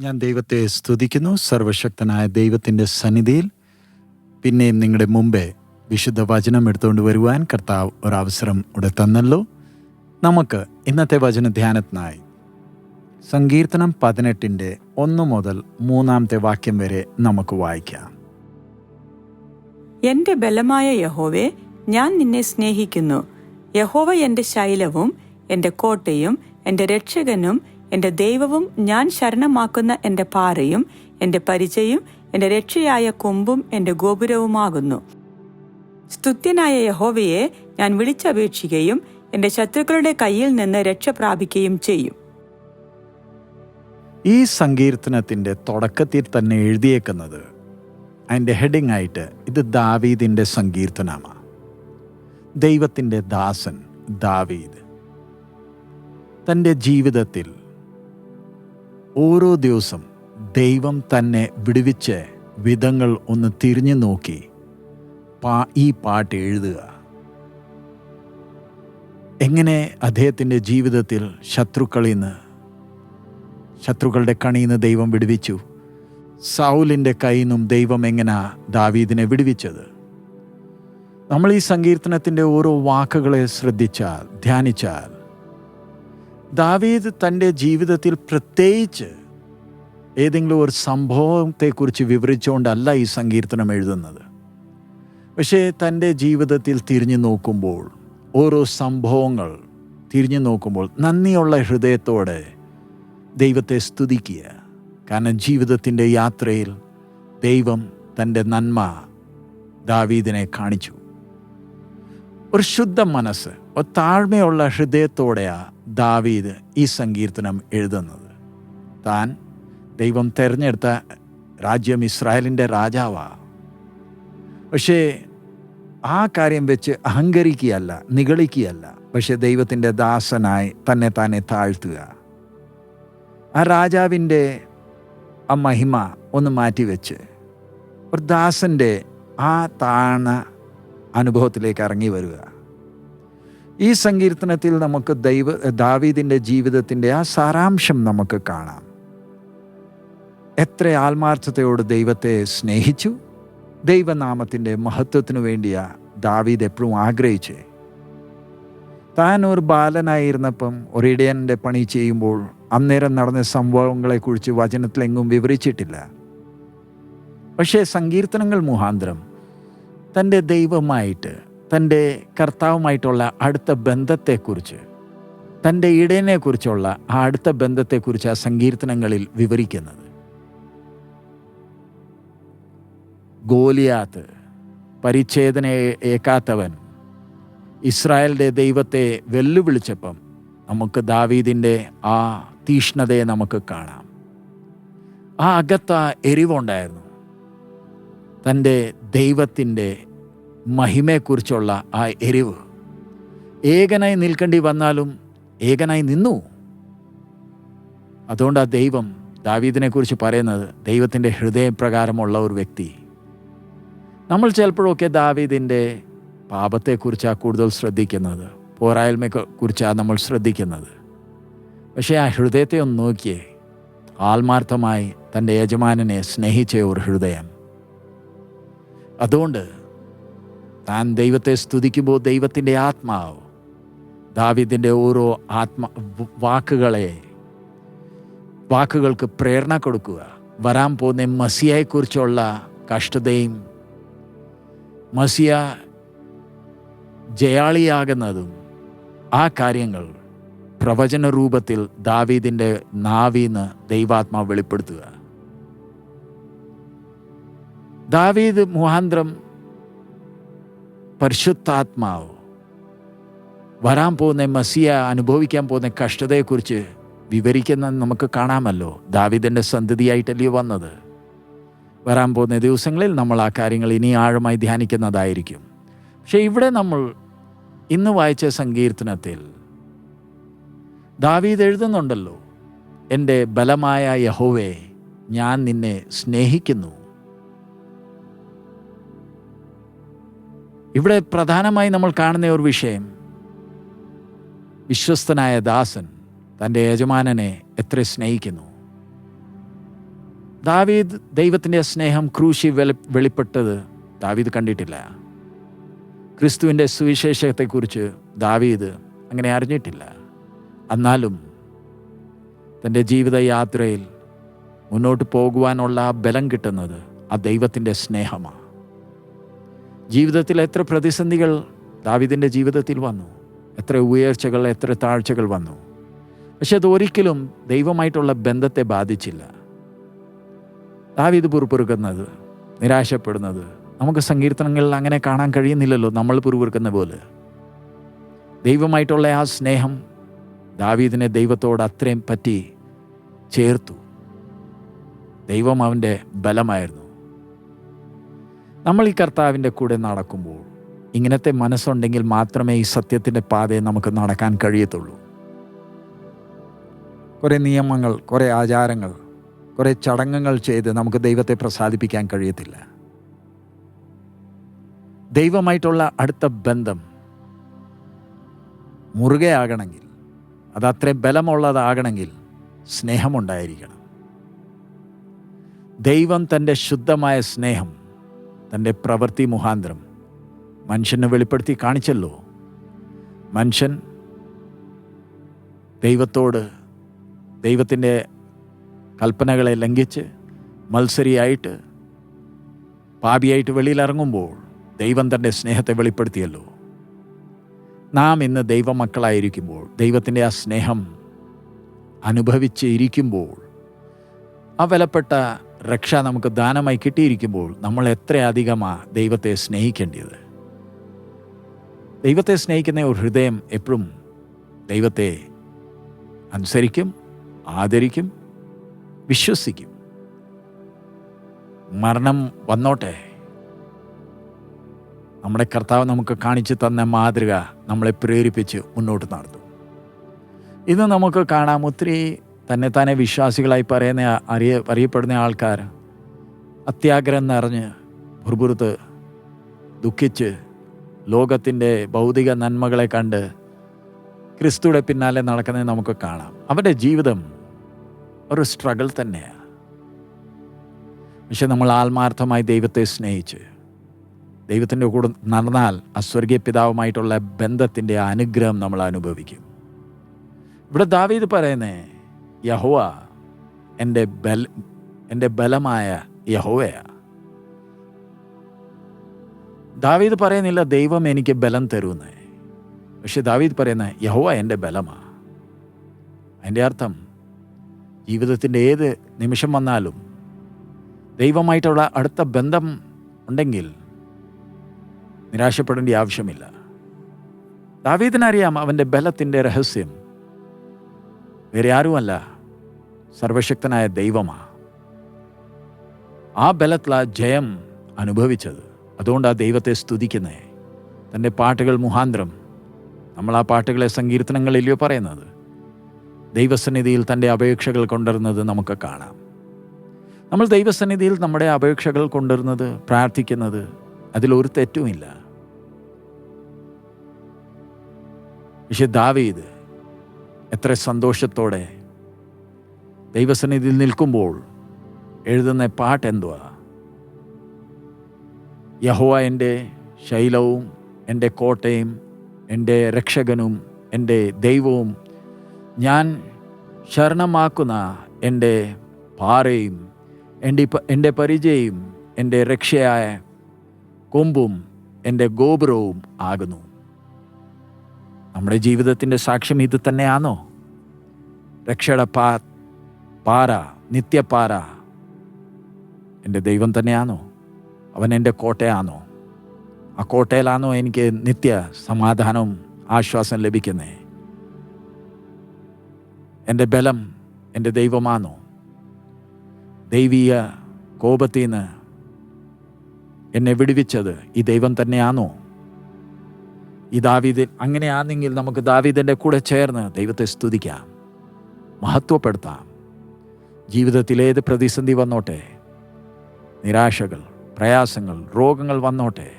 ഞാൻ ദൈവത്തെ സ്തുതിക്കുന്നു. സർവശക്തനായ ദൈവത്തിന്റെ സന്നിധിയിൽ പിന്നെയും നിങ്ങളുടെ മുമ്പേ വിശുദ്ധ വചനം എടുത്തുകൊണ്ട് വരുവാൻ കർത്താവ് ഒരവസരം ഇവിടെ തന്നല്ലോ. നമുക്ക് ഇന്നത്തെ വചന ധ്യാനത്തിനായി സങ്കീർത്തനം പതിനെട്ടിന്റെ ഒന്ന് മുതൽ മൂന്നാമത്തെ വാക്യം വരെ നമുക്ക് വായിക്കാം. എന്റെ ബലമായ യഹോവേ ഞാൻ നിന്നെ സ്നേഹിക്കുന്നു. യഹോവ എന്റെ ശൈലവും എന്റെ കോട്ടയും എന്റെ രക്ഷകനും എന്റെ ദൈവവും ഞാൻ ശരണമാക്കുന്ന എന്റെ പാറയും എന്റെ പരിചയം എന്റെ രക്ഷയായ കൊമ്പും എന്റെ ഗോപുരവുമാകുന്നു. സ്തുത്യനായ യഹോവയെ ഞാൻ വിളിച്ചപേക്ഷിക്കുകയും എന്റെ ശത്രുക്കളുടെ കയ്യിൽ നിന്ന് രക്ഷ പ്രാപിക്കുകയും ചെയ്യും. ഈ സങ്കീർത്തനത്തിന്റെ തുടക്കത്തിൽ തന്നെ എഴുതിയേക്കുന്നത് അതിന്റെ ഹെഡിങ് ആയിട്ട് ഇത് ദാവീദിന്റെ സങ്കീർത്തനമാണ് ദൈവത്തിന്റെ ദാസൻ ദാവീദ്. തന്റെ ജീവിതത്തിൽ ഓരോ ദിവസം ദൈവം തന്നെ വിടുവിച്ച് വിധങ്ങൾ ഒന്ന് തിരിഞ്ഞു നോക്കി. പാ ഈ പാട്ട് എഴുതുക. എങ്ങനെ അദ്ദേഹത്തിന്റെ ജീവിതത്തിൽ ശത്രുക്കളിൽ നിന്ന് ശത്രുക്കളുടെ കണിയിൽ നിന്ന് ദൈവം വിടുവിച്ചു? സൗലിന്റെ കയ്യിൽ നിന്നും ദൈവം എങ്ങനെ ദാവീദിനെ വിടുവിച്ചത്? നമ്മൾ ഈ സങ്കീർത്തനത്തിന്റെ ഓരോ വാക്കുകളെ ശ്രദ്ധിച്ചാൽ ധ്യാനിച്ചാൽ ദാവീദ് തന്റെ ജീവിതത്തിൽ പ്രത്യേകിച്ച് ഏതെങ്കിലും ഒരു സംഭവത്തെക്കുറിച്ച് വിവരിച്ചുകൊണ്ടല്ല ഈ സങ്കീർത്തനം എഴുതുന്നത്. പക്ഷേ തന്റെ ജീവിതത്തിൽ തിരിഞ്ഞു നോക്കുമ്പോൾ ഓരോ സംഭവങ്ങൾ തിരിഞ്ഞു നോക്കുമ്പോൾ നന്ദിയുള്ള ഹൃദയത്തോടെ ദൈവത്തെ സ്തുതിക്കുക. കാരണം ജീവിതത്തിന്റെ യാത്രയിൽ ദൈവം തന്റെ നന്മ ദാവീദിനെ കാണിച്ചു. ഒരു ശുദ്ധ മനസ്സ് ഒരു താഴ്മയുള്ള ഹൃദയത്തോടെയാ ദാവീദ് ഈ സങ്കീർത്തനം എഴുതുന്നത്. താൻ ദൈവം തിരഞ്ഞെടുത്ത രാജ്യം ഇസ്രായേലിന്റെ രാജാവാ. പക്ഷേ ആ കാര്യം വെച്ച് അഹങ്കരിക്കുകയല്ല നിഗളിക്കുകയല്ല. പക്ഷെ ദൈവത്തിന്റെ ദാസനായി തന്നെ തന്നെ താഴ്ത്തുക. ആ രാജാവിന്റെ ആ മഹിമ ഒന്ന് മാറ്റിവെച്ച് ഒരു ദാസന്റെ ആ താണ അനുഭവത്തിലേക്ക് ഇറങ്ങി വരിക. ഈ സങ്കീർത്തനത്തിൽ നമുക്ക് ദൈവ ദാവീദിന്റെ ജീവിതത്തിന്റെ ആ സാരാംശം നമുക്ക് കാണാം. എത്ര ആത്മാർത്ഥതയോട് ദൈവത്തെ സ്നേഹിച്ചു. ദൈവനാമത്തിന്റെ മഹത്വത്തിനു വേണ്ടിയാ ദാവീദ് എപ്പോഴും ആഗ്രഹിച്ചേ. താൻ ഒരു ബാലനായിരുന്നപ്പം ഒരിടയന്റെ പണി ചെയ്യുമ്പോൾ അന്നേരം നടന്ന സംഭവങ്ങളെക്കുറിച്ച് വചനത്തിലെങ്ങും വിവരിച്ചിട്ടില്ല. പക്ഷേ സങ്കീർത്തനങ്ങൾ മുഖാന്തരം തന്റെ ദൈവമായിട്ട് തന്റെ കർത്താവുമായിട്ടുള്ള അടുത്ത ബന്ധത്തെക്കുറിച്ച് തന്റെ ഇടയനെക്കുറിച്ചുള്ള ആ അടുത്ത ബന്ധത്തെക്കുറിച്ച് ആ സങ്കീർത്തനങ്ങളിൽ വിവരിക്കുന്നത്. ഗോലിയാത്ത് പരിച്ഛേദന ഏക്കാത്തവൻ ഇസ്രായേലിന്റെ ദൈവത്തെ വെല്ലുവിളിച്ചപ്പം നമുക്ക് ദാവീദിന്റെ ആ തീഷ്ണതയെ നമുക്ക് കാണാം. ആ അകത്ത എരിവുണ്ടായിരുന്നു. തന്റെ ദൈവത്തിന്റെ മഹിമയെക്കുറിച്ചുള്ള ആ എരിവ്. ഏകനായി നിൽക്കേണ്ടി വന്നാലും ഏകനായി നിന്നു. അതുകൊണ്ട് ആ ദൈവം ദാവീദിനെക്കുറിച്ച് പറയുന്നത് ദൈവത്തിന്റെ ഹൃദയപ്രകാരമുള്ള ഒരു വ്യക്തി. നമ്മൾ ചിലപ്പോഴൊക്കെ ദാവീദിന്റെ പാപത്തെക്കുറിച്ചാണ് കൂടുതൽ ശ്രദ്ധിക്കുന്നത്. പോരായ്മയെ കുറിച്ചാണ് നമ്മൾ ശ്രദ്ധിക്കുന്നത്. പക്ഷേ ആ ഹൃദയത്തെ ഒന്ന് നോക്കിയേ. ആത്മാർത്ഥമായി തന്റെ യജമാനനെ സ്നേഹിച്ച ഒരു ഹൃദയം. അതുകൊണ്ട് താൻ ദൈവത്തെ സ്തുതിക്കുമ്പോൾ ദൈവത്തിന്റെ ആത്മാവ് ദാവിദിന്റെ ഓരോ ആത്മ വാക്കുകളെ വാക്കുകൾക്ക് പ്രേരണ കൊടുക്കുക. വരാൻ പോകുന്ന മസിയയെക്കുറിച്ചുള്ള കഷ്ടതയും മസിയ ജയാളിയാകുന്നതും ആ കാര്യങ്ങൾ പ്രവചന രൂപത്തിൽ ദാവീദിന്റെ നാവീന്ന് ദൈവാത്മാവ് വെളിപ്പെടുത്തുക. ദാവീദ് മുഹാന്തരം പരിശുദ്ധാത്മാവ്. വരാൻ പോകുന്ന മസിയ അനുഭവിക്കാൻ പോകുന്ന കഷ്ടതയെക്കുറിച്ച് വിവരിക്കുന്ന നമുക്ക് കാണാമല്ലോ. ദാവിദന്റെ സന്തതിയായിട്ടല്ലേ വന്നത്. വരാൻ പോകുന്ന ദിവസങ്ങളിൽ നമ്മൾ ആ കാര്യങ്ങൾ ഇനി ആഴമായി ധ്യാനിക്കുന്നതായിരിക്കും. പക്ഷേ ഇവിടെ നമ്മൾ ഇന്ന് വായിച്ച സങ്കീർത്തനത്തിൽ ദാവീദ് എഴുതുന്നുണ്ടല്ലോ എന്റെ ബലമായ യഹോവേ ഞാൻ നിന്നെ സ്നേഹിക്കുന്നു. ഇവിടെ പ്രധാനമായി നമ്മൾ കാണുന്ന ഒരു വിഷയം. വിശ്വസ്തനായ ദാസൻ തന്റെ യജമാനനെ എത്ര സ്നേഹിക്കുന്നു. ദാവീദ് ദൈവത്തിന്റെ സ്നേഹം ക്രൂശി വെളി വെളിപ്പെട്ടത് ദാവീദ് കണ്ടിട്ടില്ല. ക്രിസ്തുവിന്റെ സുവിശേഷത്തെക്കുറിച്ച് ദാവീദ് അങ്ങനെ അറിഞ്ഞിട്ടില്ല. എന്നാലും തന്റെ ജീവിതയാത്രയിൽ മുന്നോട്ട് പോകുവാനുള്ള ബലം കിട്ടുന്നത് ആ ദൈവത്തിന്റെ സ്നേഹമാണ്. ജീവിതത്തിൽ എത്ര പ്രതിസന്ധികൾ ദാവിദിന്റെ ജീവിതത്തിൽ വന്നു. എത്ര ഉയർച്ചകൾ എത്ര താഴ്ചകൾ വന്നു. പക്ഷെ അതൊരിക്കലും ദൈവമായിട്ടുള്ള ബന്ധത്തെ ബാധിച്ചില്ല. ദാവീദ് പുറപ്പെടുക്കുന്നത് നിരാശപ്പെടുന്നത് നമുക്ക് സങ്കീർത്തനങ്ങളിൽ അങ്ങനെ കാണാൻ കഴിയുന്നില്ലല്ലോ നമ്മൾ പുറപ്പെടുക്കുന്ന പോലെ. ദൈവമായിട്ടുള്ള ആ സ്നേഹം ദാവീദിനെ ദൈവത്തോട് അത്രയും പറ്റി ചേർത്തു. ദൈവം അവന്റെ ബലമായിരുന്നു. നമ്മൾ ഈ കർത്താവിന്റെ കൂടെ നടക്കുമ്പോൾ ഇങ്ങനത്തെ മനസ്സുണ്ടെങ്കിൽ മാത്രമേ ഈ സത്യത്തിന്റെ പാതയെ നമുക്ക് നടക്കാൻ കഴിയത്തുള്ളൂ. കുറേ നിയമങ്ങൾ കുറേ ആചാരങ്ങൾ കുറേ ചടങ്ങുകൾ ചെയ്ത് നമുക്ക് ദൈവത്തെ പ്രസാദിപ്പിക്കാൻ കഴിയത്തില്ല. ദൈവമായിട്ടുള്ള അടുത്ത ബന്ധം മുറുകയാകണമെങ്കിൽ അത് അത്രയും ബലമുള്ളതാകണമെങ്കിൽ സ്നേഹമുണ്ടായിരിക്കണം. ദൈവം തന്റെ ശുദ്ധമായ സ്നേഹം തന്റെ പ്രവൃത്തി മുഖാന്തരം മനുഷ്യനെ വെളിപ്പെടുത്തി കാണിച്ചല്ലോ. മനുഷ്യൻ ദൈവത്തോട് ദൈവത്തിന്റെ കൽപ്പനകളെ ലംഘിച്ച് മത്സരിയായിട്ട് പാപിയായിട്ട് വെളിയിലിറങ്ങുമ്പോൾ ദൈവം തന്റെ സ്നേഹത്തെ വെളിപ്പെടുത്തിയല്ലോ. നാം ഇന്ന് ദൈവമക്കളായിരിക്കുമ്പോൾ ദൈവത്തിന്റെ ആ സ്നേഹം അനുഭവിച്ച് ഇരിക്കുമ്പോൾ ആ വിലപ്പെട്ട രക്ഷ നമുക്ക് ദാനമായി കിട്ടിയിരിക്കുമ്പോൾ നമ്മൾ എത്രയധികമാണ് ദൈവത്തെ സ്നേഹിക്കേണ്ടത്? ദൈവത്തെ സ്നേഹിക്കുന്ന ഒരു ഹൃദയം എപ്പോഴും ദൈവത്തെ അനുസരിക്കും ആദരിക്കും വിശ്വസിക്കും. മരണം വന്നോട്ടെ. നമ്മുടെ കർത്താവ് നമുക്ക് കാണിച്ചു തന്ന മാതൃക നമ്മളെ പ്രേരിപ്പിച്ച് മുന്നോട്ട് നടത്തും. ഇന്ന് നമുക്ക് കാണാം ഒത്തിരി തന്നെ തന്നെ വിശ്വാസികളായി പറയുന്ന അറിയ അറിയപ്പെടുന്ന ആൾക്കാർ അത്യാഗ്രഹം നിറഞ്ഞ് ഭുർഭുറുത്ത് ദുഃഖിച്ച് ലോകത്തിന്റെ ഭൗതിക നന്മകളെ കണ്ട് ക്രിസ്തുവിടെ പിന്നാലെ നടക്കുന്നത് നമുക്ക് കാണാം. അവരുടെ ജീവിതം ഒരു സ്ട്രഗിൾ തന്നെയാണ്. പക്ഷെ നമ്മൾ ആത്മാർത്ഥമായി ദൈവത്തെ സ്നേഹിച്ച് ദൈവത്തിന്റെ കൂടെ നടന്നാൽ ആ സ്വർഗീയ പിതാവുമായിട്ടുള്ള ബന്ധത്തിന്റെ അനുഗ്രഹം നമ്മൾ അനുഭവിക്കും. ഇവിടെ ദാവീദ് പറയുന്നേ യഹോവ എന്റെ ബല എന്റെ ബലമായ യഹോവയാ. ദാവീദ് പറയുന്നില്ല ദൈവം എനിക്ക് ബലം തരുമെന്ന്. പക്ഷെ ദാവീദ് പറയുന്ന യഹോവ എന്റെ ബലമാ. അതിന്റെ അർത്ഥം ജീവിതത്തിന്റെ ഏത് നിമിഷം വന്നാലും ദൈവമായിട്ടുള്ള അടുത്ത ബന്ധം ഉണ്ടെങ്കിൽ നിരാശപ്പെടേണ്ട ആവശ്യമില്ല. ദാവീദിനറിയാം അവന്റെ ബലത്തിന്റെ രഹസ്യം. വേറെ ആരുമല്ല. സർവശക്തനായ ദൈവമാ. ആ ബലത്തിലാ ജയം അനുഭവിച്ചത്. അതുകൊണ്ട് ആ ദൈവത്തെ സ്തുതിക്കുന്നേ. തന്റെ പാട്ടുകൾ മുഹാന്തരം നമ്മൾ ആ പാട്ടുകളെ സങ്കീർത്തനങ്ങളില്ലയോ പറയുന്നത്. ദൈവസന്നിധിയിൽ തന്റെ അപേക്ഷകൾ കൊണ്ടുവരുന്നത് നമുക്ക് കാണാം. നമ്മൾ ദൈവസന്നിധിയിൽ നമ്മുടെ അപേക്ഷകൾ കൊണ്ടുവരുന്നത് പ്രാർത്ഥിക്കുന്നത് അതിലൊരു തെറ്റുമില്ല. പക്ഷെ ദാവീദ് എത്ര സന്തോഷത്തോടെ ദൈവസന്നിധിയിൽ നിൽക്കുമ്പോൾ എഴുതുന്ന പാട്ട് എന്തുവാ? യഹോവ എന്റെ ശൈലവും എന്റെ കോട്ടയും എന്റെ രക്ഷകനും എന്റെ ദൈവവും ഞാൻ ശരണമാക്കുന്ന എന്റെ പാറയും എന്റെ എന്റെ പരിചയം എന്റെ രക്ഷയായ കൊമ്പും എന്റെ ഗോപുരവും ആകുന്നു. നമ്മുടെ ജീവിതത്തിന്റെ സാക്ഷ്യം ഇത് തന്നെയാണോ? രക്ഷയുടെ പാ പാറ നിത്യപാര. എന്റെ ദൈവം തന്നെയാണോ? അവൻ എന്റെ കോട്ടയാണോ? ആ കോട്ടയിലാണോ എനിക്ക് നിത്യ സമാധാനവും ആശ്വാസം ലഭിക്കുന്നത് എന്റെ ബലം എന്റെ ദൈവമാണോ? ദൈവീയ കോപത്തിൽ നിന്ന് എന്നെ വിടുവിച്ചത് ഈ ദൈവം തന്നെയാണോ? ഈ ദാവീദ് അങ്ങനെയാണെങ്കിൽ നമുക്ക് ദാവീദിന്റെ കൂടെ ചേർന്ന് ദൈവത്തെ സ്തുതിക്കാം. മഹത്വപ്പെടുത്താം. ജീവിതത്തിൽ ഏത് പ്രതിസന്ധി വന്നോട്ടെ? നിരാശകൾ പ്രയാസങ്ങൾ രോഗങ്ങൾ വന്നോട്ടെ?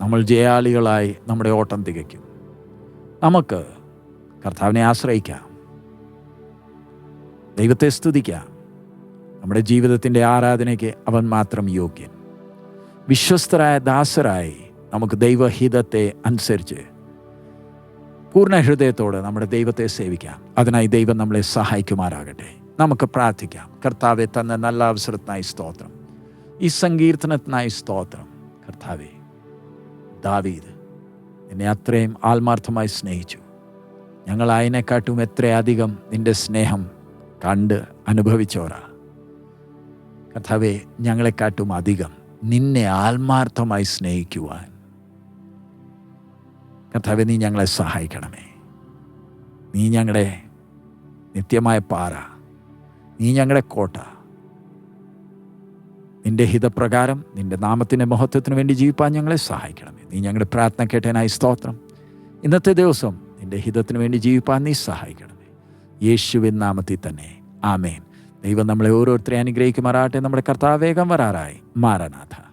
നമ്മൾ ജയാളികളായി നമ്മുടെ ഓട്ടം തികയ്ക്കും. നമുക്ക് കർത്താവിനെ ആശ്രയിക്കാം. ദൈവത്തെ സ്തുതിക്കാം. നമ്മുടെ ജീവിതത്തിന്റെ ആരാധനയ്ക്ക് അവൻ മാത്രം യോഗ്യൻ. വിശ്വസ്തരായ ദാസരായി നമുക്ക് ദൈവഹിതത്തെ അനുസരിച്ച് പൂർണ ഹൃദയത്തോടെ നമ്മുടെ ദൈവത്തെ സേവിക്കാം. അതിനായി ദൈവം നമ്മളെ സഹായിക്കുമാറാകട്ടെ. നമുക്ക് പ്രാർത്ഥിക്കാം. കർത്താവെ തന്ന നല്ല അവസരത്തിനായി സ്തോത്രം. ഈ സങ്കീർത്തനത്തിനായി സ്തോത്രം. കർത്താവെ ദാവീദ് എന്നെ അത്രയും ആത്മാർത്ഥമായി സ്നേഹിച്ചു. ഞങ്ങൾ അതിനെക്കാട്ടും എത്രയധികം നിന്റെ സ്നേഹം കണ്ട് അനുഭവിച്ചോരാ കർത്താവെ ഞങ്ങളെക്കാട്ടും അധികം നിന്നെ ആത്മാർത്ഥമായി സ്നേഹിക്കുവാൻ. കർത്താവെ നീ ഞങ്ങളെ സഹായിക്കണമേ. നീ ഞങ്ങളുടെ നിത്യമായ പാറ നീ ഞങ്ങളുടെ കോട്ട. നിന്റെ ഹിതപ്രകാരം നിന്റെ നാമത്തിന്റെ മഹത്വത്തിന് വേണ്ടി ജീവിപ്പാൻ ഞങ്ങളെ സഹായിക്കണമേ. നീ ഞങ്ങളുടെ പ്രാർത്ഥന കേട്ടനായി സ്തോത്രം. ഇന്നത്തെ ദിവസം നിന്റെ ഹിതത്തിന് വേണ്ടി ജീവിപ്പാൻ നീ സഹായിക്കണമേ. യേശുവിൻ നാമത്തിൽ തന്നെ. ആമേൻ. ദൈവം നമ്മളെ ഓരോരുത്തരെ അനുഗ്രഹിക്കുമാറാട്ടെ നമ്മുടെ കർത്താവേഗം വരാറായി. മാറനാഥ.